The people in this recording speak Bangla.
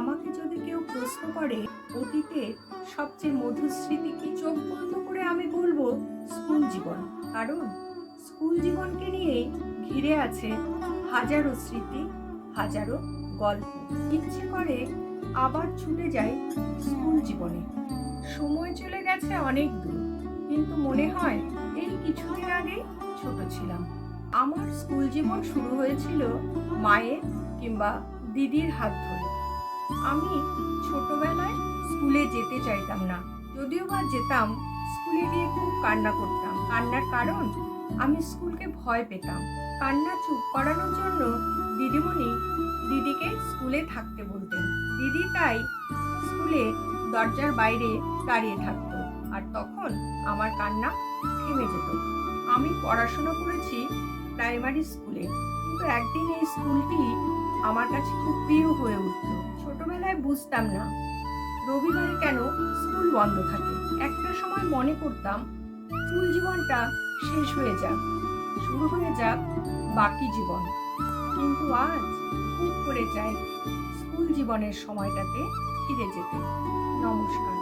আমাকে যদি কেউ প্রশ্ন করে, অতীতে সবচেয়ে মধুর স্মৃতি কি চোখ বন্ধ করে আমি বলব, স্কুল জীবন। কারণ স্কুল জীবনকে নিয়ে ঘিরে আছে হাজারো স্মৃতি, হাজারো গল্প। ইচ্ছে করে আবার ছুটে যাই স্কুল জীবনে। সময় চলে গেছে অনেক দূর, কিন্তু মনে হয় এই কিছুদিন আগে ছোট ছিলাম। আমার স্কুল জীবন শুরু হয়েছিল মায়ের কিংবা দিদির হাত ধরে। আমি ছোটবেলায় স্কুলে যেতে চাইতাম না। যদিও বা যেতাম, স্কুলে গিয়ে খুব কান্না করতাম। কান্নার কারণ, আমি স্কুলকে ভয় পেতাম। কান্না চুপ করানোর জন্য দিদিমণি দিদিকে স্কুলে থাকতে বলতেন। দিদি তাই স্কুলে দরজার বাইরে দাঁড়িয়ে থাকতো আর তখন আমার কান্না থেমে যেত। আমি পড়াশোনা করেছি প্রাইমারি স্কুলে, কিন্তু একদিন এই স্কুলটি আমার কাছে খুব প্রিয় হয়ে উঠল। ছোটবেলায় বুঝতাম না। রবিবারে কেন স্কুল বন্ধ থাকে। একটা সময় মনে করতাম, স্কুল জীবনটা শেষ হয়ে যাক, শুরু হয়ে যাক বাকি জীবন। কিন্তু আজ খুব করে চাই স্কুল জীবনের সময়টাতে ফিরে যেতে। নমস্কার।